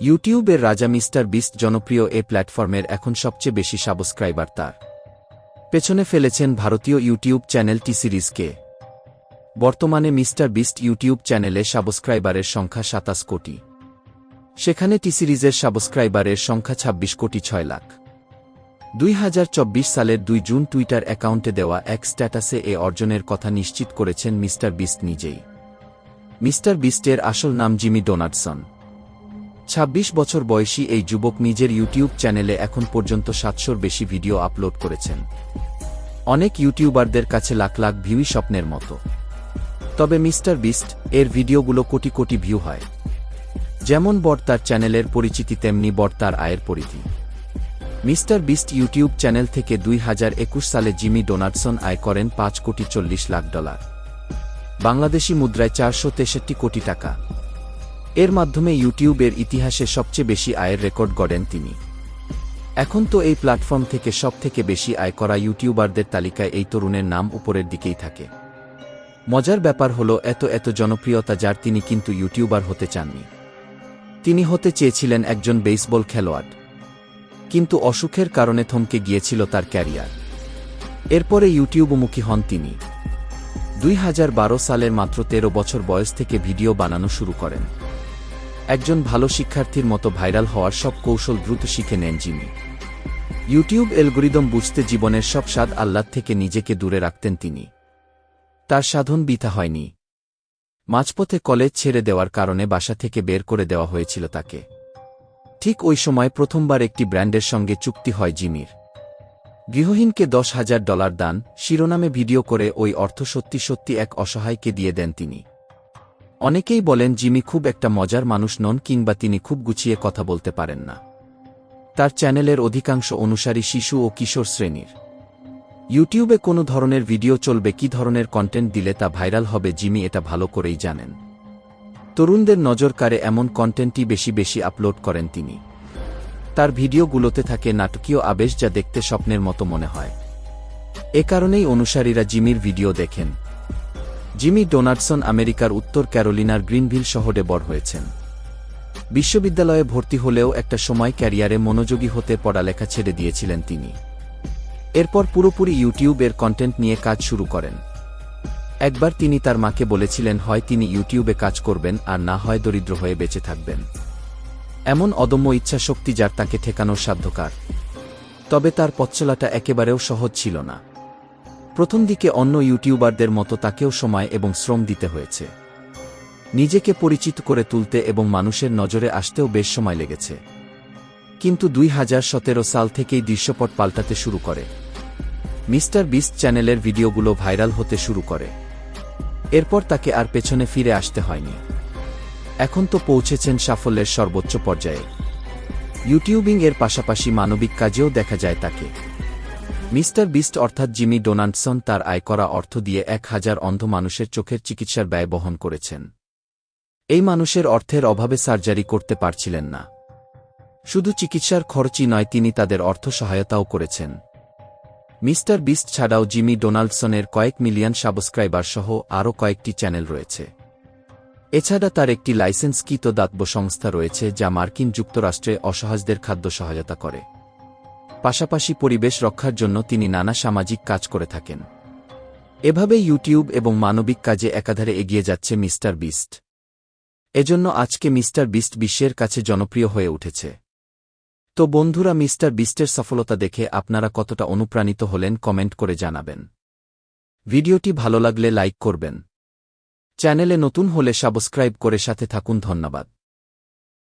ইউটিউবের রাজা mister beast জনপ্রিয় এ প্ল্যাটফর্মের এখন সবচেয়ে বেশি সাবস্ক্রাইবার তার। পেছনে ফেলেছেন ভারতীয় ইউটিউব চ্যানেল টি সিরিজকে বর্তমানে মিস্টার বিস্ট ইউটিউব চ্যানেলে সাবস্ক্রাইবারের সংখ্যা সাতাশ কোটি। সেখানে টি সিরিজের সাবস্ক্রাইবারের সংখ্যা ২৬ কোটি ছয় লাখ। দুই হাজার চব্বিশ সালের দুই জুন টুইটার অ্যাকাউন্টে দেওয়া এক স্ট্যাটাসে এ অর্জনের কথা নিশ্চিত করেছেন মিস্টার বিস্ট নিজেই। মিস্টার বিস্টের আসল নাম জিমি ডোনাল্ডসন ২৬ বছর বয়সী এই যুবক নিজের ইউটিউব চ্যানেলে এখন পর্যন্ত সাতশোর বেশি ভিডিও আপলোড করেছেন। অনেক ইউটিউবারদের কাছে লাখ লাখ ভিউই স্বপ্নের মতো। তবে মিস্টার বিস্ট, এর ভিডিওগুলো কোটি কোটি ভিউ হয়। যেমন বর তার চ্যানেলের পরিচিতি, তেমনি বর তার আয়ের পরিধি। মিস্টার বিস্ট ইউটিউব চ্যানেল থেকে দুই হাজার একুশ সালে জিমি ডোনাল্ডসন আয় করেন পাঁচ কোটি চল্লিশ লাখ ডলার। বাংলাদেশি মুদ্রায় চারশো তেষট্টি কোটি টাকা। এর মাধ্যমে ইউটিউবের ইতিহাসে সবচেয়ে বেশি আয়ের রেকর্ড গড়েন তিনি। এখন তো এই প্ল্যাটফর্ম থেকে সব থেকে বেশি আয় করা ইউটিউবারদের তালিকায় এই তরুণের নাম উপরের দিকেই থাকে। মজার ব্যাপার হলো এত এত জনপ্রিয়তা যার তিনি কিন্তু ইউটিউবার হতে চাননি। তিনি হতে চেয়েছিলেন একজন বেসবল খেলোয়াড়। কিন্তু অসুখের কারণে থমকে গিয়েছিল তার ক্যারিয়ার। এরপরে ইউটিউবমুখী হন তিনি। দুই হাজার বারো সালের মাত্র ১৩ বছর বয়স থেকে ভিডিও বানানো শুরু করেন। একজন ভালো শিক্ষার্থীর মতো ভাইরাল হওয়ার সব কৌশল দ্রুত শিখে নেন জিমি ইউটিউব এলগোরিদম বুঝতে জীবনের সব স্বাদ আহ্লাদ থেকে নিজেকে দূরে রাখতেন তিনি। তার সাধন বিথা হয়নি। মাঝপথে কলেজ ছেড়ে দেওয়ার কারণে বাসা থেকে বের করে দেওয়া হয়েছিল তাকে। ঠিক ওই সময় প্রথমবার একটি ব্র্যান্ডের সঙ্গে চুক্তি হয় জিমির। গৃহহীনকে দশ হাজার ডলার দান, শিরোনামে ভিডিও করে ওই অর্থ সত্যি সত্যি এক অসহায়কে দিয়ে দেন তিনি। অনেকেই বলেন, জিমি খুব একটা মজার মানুষ নন কিংবা তিনি খুব গুছিয়ে কথা বলতে পারেন না। তার চ্যানেলের অধিকাংশ অনুসারী শিশু ও কিশোর শ্রেণির। ইউটিউবে কোনো ধরনের ভিডিও চলবে, কি ধরনের কন্টেন্ট দিলে তা ভাইরাল হবে, জিমি এটা ভালো করেই জানেন। তরুণদের নজর কারে এমন কন্টেন্টই বেশি বেশি আপলোড করেন তিনি। তার ভিডিওগুলোতে থাকে নাটকীয় আবেশ যা দেখতে স্বপ্নের মতো মনে হয়। এ কারণেই অনুসারীরা জিমির ভিডিও দেখেন। জিমি ডোনাল্ডসন আমেরিকার উত্তর ক্যারোলিনার গ্রিনভিল শহরে বড় হয়েছেন। বিশ্ববিদ্যালয়ে ভর্তি হলেও একটা সময় ক্যারিয়ারে মনোযোগী হতে পড়ালেখা ছেড়ে দিয়েছিলেন তিনি। এরপর পুরোপুরি ইউটিউবের কন্টেন্ট নিয়ে কাজ শুরু করেন। একবার তিনি তার মাকে বলেছিলেন, হয় তিনি ইউটিউবে কাজ করবেন আর না হয় দরিদ্র হয়ে বেঁচে থাকবেন। এমন অদম্য ইচ্ছাশক্তি যার তাকে ঠেকানোর সাধ্যকার। তবে তার পথচলাটা একেবারেও সহজ ছিল না। প্রথম দিকে অন্য ইউটিউবারদের মতো তাকেও সময় এবং শ্রম দিতে হয়েছে। নিজেকে পরিচিত করে তুলতে এবং মানুষের নজরে আসতেও বেশ সময় লেগেছে। কিন্তু দুই হাজার সতেরো সাল থেকেই দৃশ্যপট পাল্টাতে শুরু করে। মিস্টার বিস্ট চ্যানেলের ভিডিওগুলো ভাইরাল হতে শুরু করে। এরপর তাকে আর পেছনে ফিরে আসতে হয়নি। এখন তো পৌঁছেছেন সাফল্যের সর্বোচ্চ পর্যায়ে। ইউটিউবিং এর পাশাপাশি মানবিক কাজেও দেখা যায় তাকে। মিস্টার বিস্ট অর্থাৎ জিমি ডোনাল্ডসন তার আয় করা অর্থ দিয়ে এক হাজার অন্ধ মানুষের চোখের চিকিৎসার ব্যয় বহন করেছেন। এই মানুষের অর্থের অভাবে সার্জারি করতে পারছিলেন না। শুধু চিকিৎসার খরচই নয়, তিনি তাদের অর্থ সহায়তাও করেছেন। মিস্টার বিস্ট ছাড়াও জিমি ডোনাল্ডসনের কয়েক মিলিয়ন সাবস্ক্রাইবার সহ আরও কয়েকটি চ্যানেল রয়েছে। এছাড়া তার একটি লাইসেন্সকৃত দাতব্য সংস্থা রয়েছে, যা মার্কিন যুক্তরাষ্ট্রে অসহায়দের খাদ্য সহায়তা করে। পাশাপাশি পরিবেশ রক্ষার জন্য তিনি নানা সামাজিক কাজ করে থাকেন। এভাবে ইউটিউব এবং মানবিক কাজে একাধারে এগিয়ে যাচ্ছে মিস্টার বিস্ট। এজন্য আজকে মিস্টার বিস্ট বিশ্বের কাছে জনপ্রিয় হয়ে উঠেছে। তো বন্ধুরা, মিস্টার বিস্টের সফলতা দেখে আপনারা কতটা অনুপ্রাণিত হলেন কমেন্ট করে জানাবেন। ভিডিওটি ভালো লাগলে লাইক করবেন। চ্যানেলে নতুন হলে সাবস্ক্রাইব করে সাথে থাকুন, ধন্যবাদ।